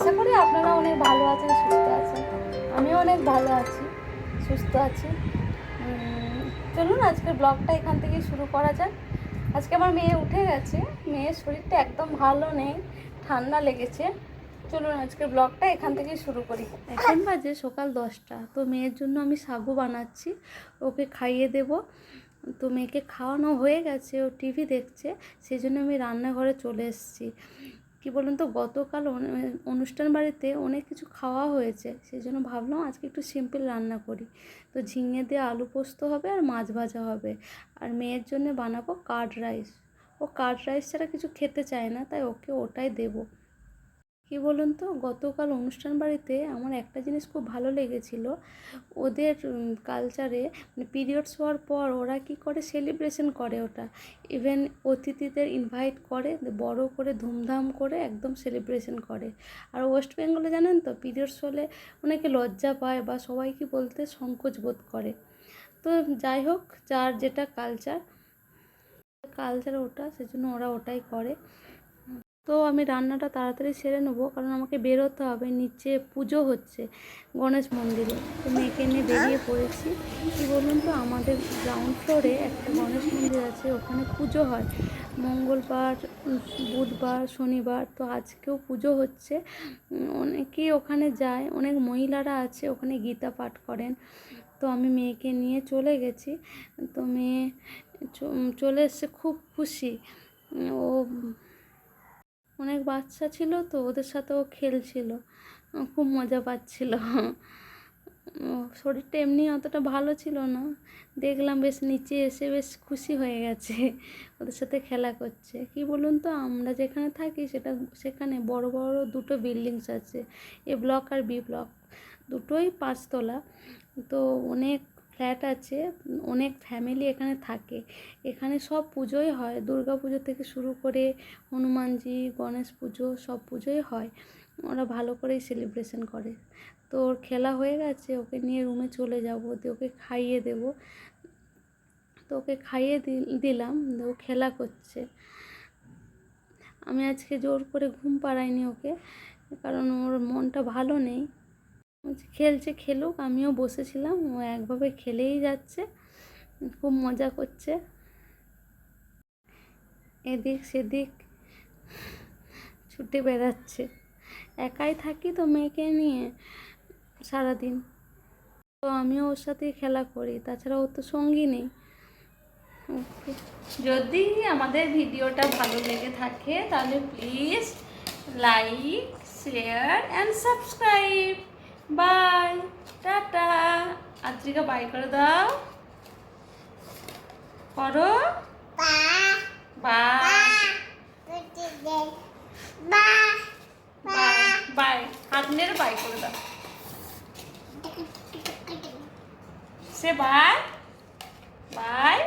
আশা করি আপনারা অনেক ভালো আছেন, সুস্থ আছেন। আমিও অনেক ভালো আছি, সুস্থ আছি। চলুন আজকের ব্লগটা এখান থেকে শুরু করা যাক। আজকে আমার মেয়ে উঠে গেছে, মেয়ের শরীরটা একদম ভালো নেই, ঠান্ডা লেগেছে। চলুন আজকের ব্লগটা এখান থেকে শুরু করি। এখন বাজে সকাল দশটা, তো মেয়ের জন্য আমি সাগু বানাচ্ছি, ওকে খাইয়ে দেব। তো মেয়েকে খাওয়ানো হয়ে গেছে, ও টিভি দেখছে, সেই জন্য আমি রান্নাঘরে চলে এসেছি। কি বলুন তো, গতকাল অনুষ্ঠান বাড়িতে অনেক কিছু খাওয়া হয়েছে সেই জন্য ভাবলাম আজকে একটু সিম্পল রান্না করি। তো ঝিঙে দিয়ে আলু পোস্ত হবে আর মাছ ভাজা হবে। আর মেয়ের জন্য বানাবো কার্ড রাইস। ও কার্ড রাইস ছাড়া কিছু খেতে চায় না, তাই ওকে ওটাই দেবো। কি বলুন তো? গতকাল অনুষ্ঠান বাড়িতে আমার একটা জিনিস খুব ভালো লেগেছিল। ওদের কালচারে মানে পিরিয়ডস হওয়ার পর ওরা কি করে সেলিব্রেশন করে ওটা। ইভেন অতিথিদের ইনভাইট করে, বড় করে, ধুমধাম করে একদম সেলিব্রেশন করে। আর ওয়েস্ট বেঙ্গলে জানেন তো পিরিয়ডস হলে অনেকে লজ্জা পায় বা সবাই কি বলতে সংকোচ বোধ করে। তো যাই হোক, যার যেটা কালচার কালচার ওটা, সেজন্য ওরা ওটাই করে। তো আমি রান্নাটা তাড়াতাড়ি সেরে নেব, কারণ আমাকে বেরোতে হবে, নিচে পুজো হচ্ছে গণেশ মন্দিরে। তো মেয়েকে নিয়ে বেরিয়ে পড়েছি। কী বলুন তো, আমাদের গ্রাউন্ড ফ্লোরে একটা গণেশ মন্দির আছে, ওখানে পুজো হয়। মঙ্গলবার, বুধবার, শনিবার, তো আজকেও পুজো হচ্ছে। অনেকেই ওখানে যায়, অনেক মহিলারা আছে, ওখানে গীতা পাঠ করেন। তো আমি মেয়েকে নিয়ে চলে গেছি। তো মেয়ে চলে এসছে খুব খুশি। ও অনেক বাচ্চা ছিল তো, ওদের সাথে ও খেলছিল খুব মজা পাচ্ছিল। শরীরটা এমনি অতটা ভালো ছিল না। দেখলাম বেশ নিচে এসে বেশ খুশি হয়ে গেছে, ওদের সাথে খেলা করছে। কি বলুন তো, আমরা যেখানে থাকি সেটা, সেখানে বড় বড় দুটো বিল্ডিংস আছে, এ ব্লক আর বি ব্লক। দুটোই পাঁচতলা। তো অনেক ফ্ল্যাট আছে, অনেক ফ্যামিলি এখানে থাকে। এখানে সব পুজোই হয়। দুর্গা পুজো থেকে শুরু করে হনুমানজি, গণেশ পুজো সব পুজোই হয়। ওরা ভালো করেই সেলিব্রেশন করে। তো ওর খেলা হয়ে গেছে, ওকে নিয়ে রুমে চলে যাব। দিয়ে ওকে খাইয়ে দেব। তো ওকে খাইয়ে দিলাম। ও খেলা করছে। আমি আজকে জোর করে ঘুম পাড়াইনি ওকে, কারণ ওর মনটা ভালো নেই। খেলছে, খেলুক, আমিও বসেছিলাম, ও একভাবে খেলেই যাচ্ছে, খুব মজা করছে। এদিক সেদিক ছুটে বেড়াচ্ছে। একাই থাকি তো মেয়েকে নিয়ে সারাদিন। তো আমিও ওর সাথেই খেলা করি, তাছাড়া ওর তো সঙ্গী নেই। যদি আমাদের ভিডিওটা ভালো লেগে থাকে, তাহলে please like share and subscribe bye, tata. Adrika, bye করে দাও। করো। বাই হাত মেরে বাই করে দাও। সে বাই বাই।